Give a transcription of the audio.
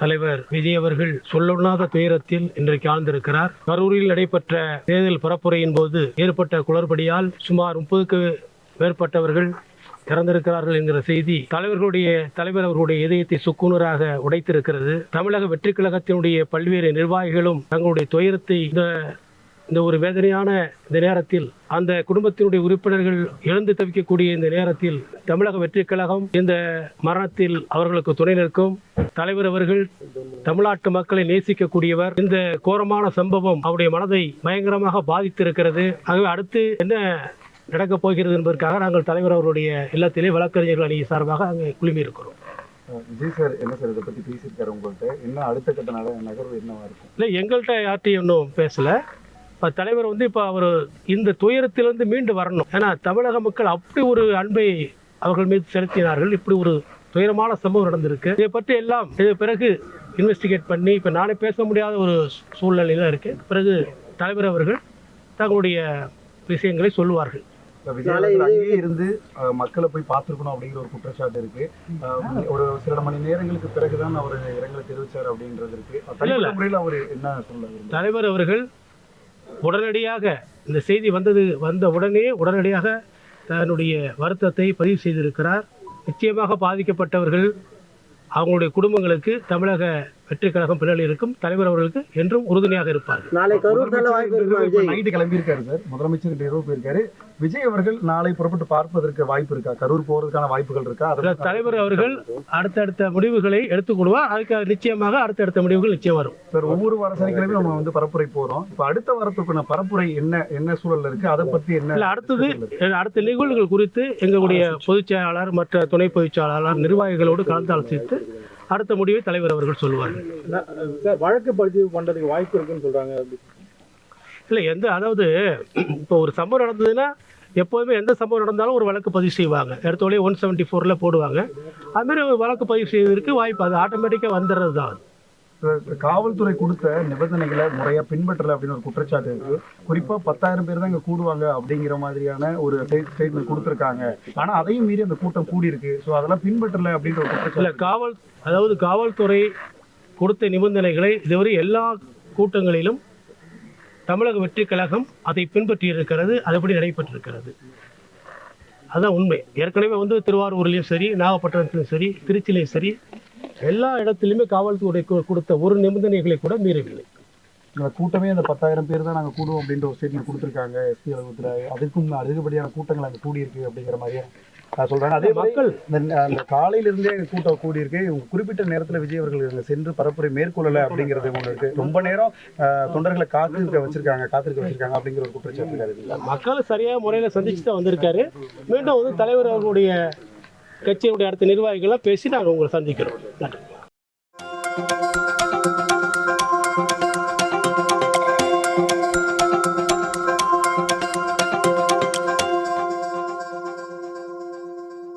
தலைவர் விஜய் அவர்கள் சொல்லொண்ணாத துயரத்தில் இன்றைக்கு ஆழ்ந்திருக்கிறார். கரூரில் நடைபெற்ற தேர்தல் பரப்புரையின் போது ஏற்பட்ட குளறுபடியால் சுமார் முப்பதுக்கு மேற்பட்டவர்கள் இறந்திருக்கிறார்கள் என்கிற செய்தி தலைவர்களுடைய தலைவர் அவர்களுடைய இதயத்தை சுக்குநூறாக உடைத்திருக்கிறது. தமிழக வெற்றி கழகத்தினுடைய பல்வேறு நிர்வாகிகளும் தங்களுடைய துயரத்தை இந்த இந்த ஒரு வேதனையான இந்த நேரத்தில் அந்த குடும்பத்தினுடைய உறுப்பினர்கள் இழந்து தவிக்கக்கூடிய இந்த நேரத்தில் தமிழக வெற்றி கழகம் இந்த மரணத்தில் அவர்களுக்கு துணை நிற்கும் தலைவர் அவர்கள் தமிழ்நாட்டு மக்களை நேசிக்கக்கூடியவர் இந்த கோரமான சம்பவம் அவருடைய மனதை பயங்கரமாக பாதித்திருக்கிறது. ஆகவே அடுத்து என்ன நடக்கப் போகிறது என்பதற்காக நாங்கள் தலைவர் அவருடைய இல்லத்திலே வழக்கறிஞர்கள் அணி சார்பாக அங்கே குழுமி இருக்கிறோம். அஹ் விஜய் சார் என்ன சார் இதை பத்தி பேசியிருக்காரு உங்கள்கிட்ட? அடுத்த கட்ட நகர்வு என்னவா இருக்கும்? இல்லை எங்கள்கிட்ட யார்ட்டையும் இன்னும் பேசலை. தலைவர் வந்து இப்போ அவர் இந்த துயரத்திலிருந்து மீண்டு வரணும். ஏன்னா தமிழக மக்கள் அப்படி ஒரு அன்பை அவர்கள் மீது செலுத்தினார்கள். இப்படி ஒரு துயரமான சம்பவம் நடந்திருக்கு. இதை பற்றி எல்லாம் இது பிறகு இன்வெஸ்டிகேட் பண்ணி இப்போ நானே பேச முடியாத ஒரு சூழ்நிலையில் இருக்கு. பிறகு தலைவர் அவர்கள் தங்களுடைய விஷயங்களை சொல்லுவார்கள். இப்ப இருந்து மக்களை போய் பார்த்துருக்கணும் அப்படிங்கிற ஒரு குற்றச்சாட்டு இருக்கு. ஒரு சில மணி நேரங்களுக்கு பிறகுதான் அவர் இரங்கலை தெரிவிச்சார் அப்படின்றது இருக்கு? தலைவர் அவர்கள் உடனடியாக இந்த செய்தி வந்தது வந்த உடனே உடனடியாக தன்னுடைய வருத்தத்தை பதிவு செய்திருக்கிறார். நிச்சயமாக பாதிக்கப்பட்டவர்கள் அவங்களுடைய குடும்பங்களுக்கு தமிழக வெற்றி கழகம் பின்னணி இருக்கும் தலைவர் அவர்களுக்கு என்றும் உறுதுணையாக இருப்பார்கள் நாளை கரூர் செல்ல வாய்ப்பு இருக்குமா இப்ப விஜய்? Night கிளம்பியிருக்காரு sir. முதலமைச்சர் இரவு போயிருக்காரு. விஜய் அவர்கள் நாளை புறப்பட்டு பார்ப்பதற்கு வாய்ப்பு இருக்கா? கரூர் போறதுக்கான வாய்ப்புகள் இருக்கா? அதுல அதை தலைவர் அவர்கள் அடுத்தடுத்த முடிவுகளை எடுத்துக்கொள்வார். அதுக்கு நிச்சயமாக அடுத்தடுத்த முடிவுகள் நிச்சயம் வரும். சார் ஒவ்வொரு வார சனிக்கிழமையும் நம்ம வந்து பரப்புரை போறோம். இப்ப அடுத்த வாரத்துக்கான பரப்புரை என்ன என்ன சூழல்ல இருக்கு? அதை பத்தி என்ன அடுத்தது அடுத்த நிகழ்வுகள் குறித்து எங்களுடைய பொதுச் செயலாளர் மற்ற துணை பொதுச் செயலாளர் நிர்வாகிகளோடு கலந்து ஆலோசித்து அடுத்த முடிவை தலைவர் அவர்கள் சொல்லுவார்கள் சார் வழக்கு பதிவு பண்றதுக்கு வாய்ப்பு இருக்குன்னு சொல்றாங்க. இல்லை எந்த அதாவது இப்போ ஒரு சம்பவம் நடந்ததுன்னா எப்போதுமே எந்த சம்பவம் நடந்தாலும் ஒரு வழக்கு பதிவு செய்வாங்க. எடுத்தோடனே ஒன் செவன்ட்டி ஃபோரில் போடுவாங்க. அதுமாரி ஒரு வழக்கு பதிவு செய்வதற்கு வாய்ப்பு அது ஆட்டோமேட்டிக்காக வந்துடுறது தான். காவல்துறை கொடுத்த நிபந்தனைகளை முறையா பின்பற்றல அப்படின்னு ஒரு குற்றச்சாட்டு இருக்கு. குறிப்பா பத்தாயிரம் பேர் தான் இங்க கூடுவாங்க அப்படிங்கிற மாதிரியான ஒரு ஸ்டேட்மெண்ட் கொடுத்துருக்காங்க. ஆனா அதையும் மீறி அந்த கூட்டம் கூடி இருக்கு சோ அதெல்லாம் பின்பற்றல அப்படின்ற ஒரு இல்லை குற்றச்சாட்டு காவல் அதாவது காவல்துறை கொடுத்த நிபந்தனைகளை இதுவரை எல்லா கூட்டங்களிலும் தமிழக வெற்றி கழகம் அதை பின்பற்றி இருக்கிறது அதுபடி நடைபெற்றிருக்கிறது. அதுதான் உண்மை. ஏற்கனவே வந்து திருவாரூர்லேயும் சரி நாகப்பட்டினத்திலும் சரி திருச்சியிலையும் சரி எல்லா இடத்துலையுமே காவல்துறை கொடுத்த ஒரு நிபந்தனைகளை கூட மீறவில்லை. இந்த கூட்டமே அந்த பத்தாயிரம் பேர் தான் நாங்க கூடுவோம் அப்படின்ற ஒரு ஸ்டேட்மெண்ட் கொடுத்திருக்காங்க எஸ்பி அலுவலகத்துல. அதுக்கும் அதிகப்படியான கூட்டங்கள் அங்க கூடி இருக்கு அப்படிங்கிற மாதிரியே நான் சொல்றேன். அதே மக்கள் அந்த காலையில இருந்தே கூட்டம் கூடி இருக்கு இவங்க குறிப்பிட்ட நேரத்துல விஜய் அவர்கள் இங்க சென்று பரப்புரை மேற்கொள்ளல அப்படிங்கிறது ஒண்ணு இருக்கு. ரொம்ப நேரம் தொண்டர்களை காத்திருக்க வச்சிருக்காங்க காத்திருக்க வச்சிருக்காங்க அப்படிங்கிற ஒரு குற்றச்சாட்டு மக்கள் சரியாக முறையில் சந்திச்சு தான் வந்திருக்காரு. மீண்டும் வந்து தலைவர் அவர்களுடைய கட்சியினுடைய அடுத்த நிர்வாகிகளாக பேசி நாங்கள் உங்களை சந்திக்கிறோம். நன்றி.